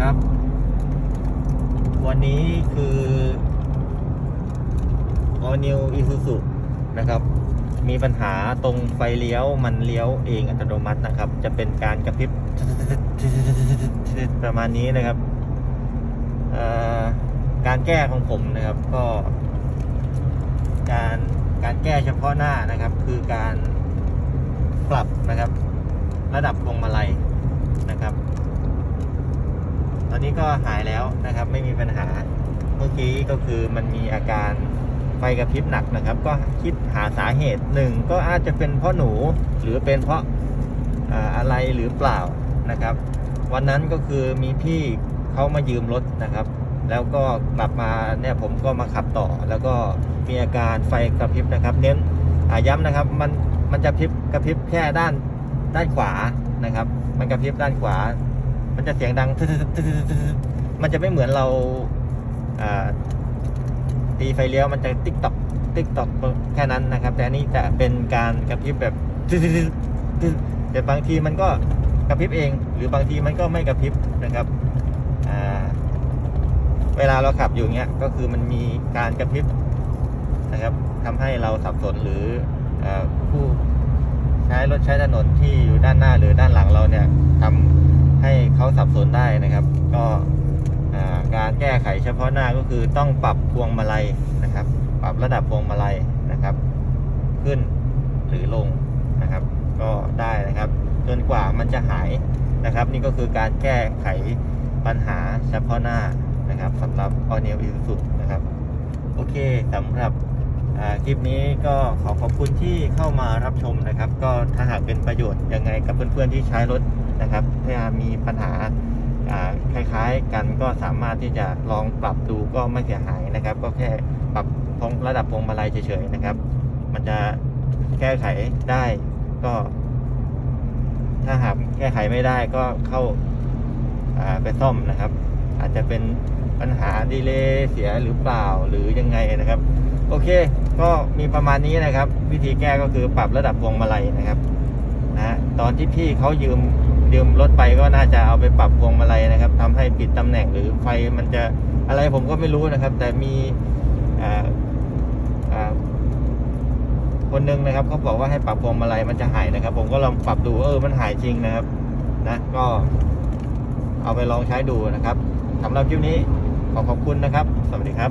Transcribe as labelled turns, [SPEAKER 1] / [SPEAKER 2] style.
[SPEAKER 1] ครับ วันนี้คือ All New Isuzu นะครับ มีปัญหาตรงไฟเลี้ยวมันเลี้ยวเองอัตโนมัตินะครับ จะเป็นการกระพริบประมาณนี้นะครับ การแก้ของผมนะครับก็ การการแก้เฉพาะหน้านะครับ คือการปรับนะครับ ระดับพวงมาลัยนะครับ อนนี้ก็หายแล้วนะครับ ไม่มีปัญหา เมื่อกี้ก็คือมันมีอาการไฟกระพริบหนักนะครับ ก็คิดหาสาเหตุหนึ่งก็อาจจะเป็นเพราะหนูหรือเป็นเพราะอะไรหรือเปล่านะครับ วันนั้นก็คือมีพี่เขามายืมรถนะครับ แล้วก็กลับมาเนี่ยผมก็มาขับต่อ แล้วก็มีอาการไฟกระพริบนะครับ เน้นอาย้ำนะครับมันมันจะพริบกระพริบแค่ด้านด้านขวานะครับ มันกระพริบด้านขวา มันจะเสียงดังมันจะไม่เหมือนเราตีไฟเลี้ยวมันจะติ๊กตอกติ๊กตอกแค่นั้นนะครับ แต่นี่จะเป็นการกระพริบแบบแต่บางทีมันก็กระพริบเอง หรือบางทีมันก็ไม่กระพริบนะครับเวลาเราขับอยู่เงี้ยก็คือมันมีการกระพริบนะครับทำให้เราสับสนหรือผู้ใช้รถใช้ถนนที่อยู่ด้านหน้าหรือด้านหลังเราเนี่ยทำ ให้เขาสับสนได้นะครับ ก็อ่าการแก้ไขเฉ พาะหน้าก็คือต้องปรับพวงมาลัยนะครับ ปรับระดับพวงมาลัยนะครับ ขึ้นหรือลงนะครับ ก็ได้นะครับ จนกว่ามันจะหายนะครับ นี่ก็คือการแก้ไขปัญหาเฉพาะหน้านะครับสำหรับ All New Isuzu นะครับ โอเคสำหรับคลิปนี้ก็ขอขอบคุณที่เข้ามารับชมนะครับ ก็ถ้าหากเป็นประโยชน์ยังไงกับเพื่อนๆที่ใช้รถนะครับถ้ามีปัญหา คล้ายๆกันก็สามารถที่จะลองปรับดูก็ไม่เสียหายนะครับ ก็แค่ปรับพงระดับพงมาลัยเฉยๆนะครับ มันจะแก้ไขได้ก็ ถ้าหากแก้ไขไม่ได้ก็เข้าาไปซ่อมนะครับ อาจจะเป็นปัญหาดีเลย์เสียหรือเปล่าหรือยังไงนะครับ โอเค ก็มีประมาณนี้นะครับ วิธีแก้ก็คือปรับระดับพวงมาลัยนะครับนะตอนที่พี่เขายืม ยืมรถไปก็น่าจะเอาไปปรับพวงมาลัยนะครับทำให้ปิดตำแหน่งหรือไฟมันจะอะไรผมก็ไม่รู้นะครับ แต่มีคนหนึงนะครับเขาบอกว่าให้ปรับพวงมาลัยมันจะหายนะครับ ผมก็ลองปรับดูเออมันหายจริงนะครับนะก็เอาไปลองใช้ดูนะครับสำหรับคลิปนี้ขอขอบคุณนะครับ สวัสดีครับ